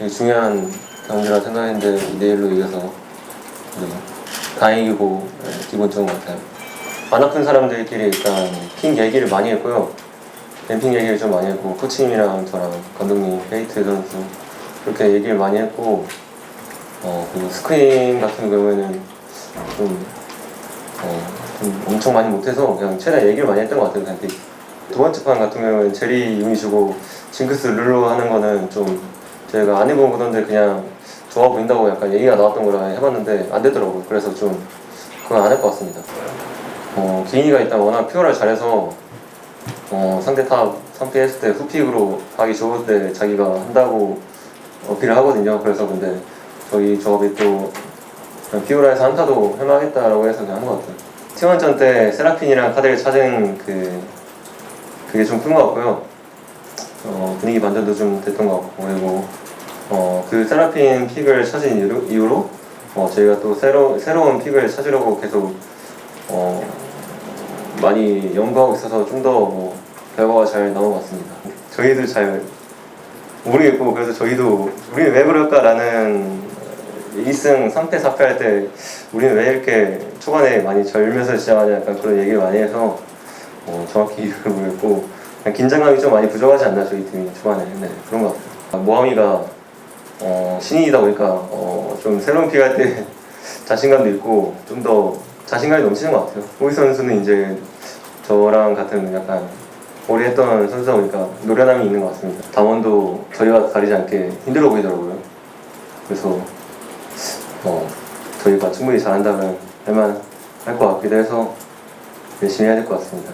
되게 중요한 경기라 생각했는데 2대1로 이겨서 네, 다행이고 네, 기분 좋은 것 같아요. 안 아픈 사람들끼리 일단 핑 얘기를 많이 했고요. 뱀핑 얘기를 좀 많이 했고 코치님이랑 저랑 감독님, 페이트 선수 그렇게 얘기를 많이 했고 어, 그리고 스크린 같은 경우에는 좀, 어, 좀 엄청 많이 못해서 그냥 최대한 얘기를 많이 했던 것 같아요. 그냥. 두 번째 판 같은 경우에는 제리 유니 주고 징크스 룰로 하는 거는 좀 제가 안 해본 거던데 그냥 좋아 보인다고 약간 얘기가 나왔던 거라 해봤는데 안 되더라고요. 그래서 좀 그건 안 할 것 같습니다. 어, 기인이가 일단 워낙 퓨어를 잘해서 어, 상대 탑 3피했을 때 후픽으로 하기 좋을 때 자기가 한다고 어필을 하거든요. 그래서 근데 저희 조합이 또 피오라에서 한타도 해마겠다라고 해서 그냥 한 것 같아요. T1전 때 세라핀이랑 카드를 찾은 그 그게 좀 큰 것 같고요. 어, 분위기 반전도 좀 됐던 것 같고 세라핀 픽을 찾은 이후로, 어, 저희가 또 새로, 새로운 픽을 찾으려고 계속 어, 많이 연구하고 있어서 좀 더 뭐, 결과가 잘 나온 것 같습니다. 저희도 잘 모르겠고 그래서 저희도 우리는 왜 그럴까라는 2승 3패 4패 할 때 우리는 왜 이렇게 초반에 많이 절면서 시작하냐 약간 그런 얘기를 많이 해서 어, 정확히 이유를 모르겠고 긴장감이 좀 많이 부족하지 않나 저희 팀이 초반에 네, 그런 것 같아요. 아, 모하미가 어, 신인이다 보니까 어, 좀 새로운 픽할때 자신감도 있고 좀 더 자신감이 넘치는 것 같아요. 호이 선수는 이제 저랑 같은 약간 오래 했던 선수다 보니까 노련함이 있는 것 같습니다. 담원도 저희와 다르지 않게 힘들어 보이더라고요. 그래서 어, 저희가 충분히 잘한다면 할만 할 것 같기도 해서 열심히 해야 될 것 같습니다.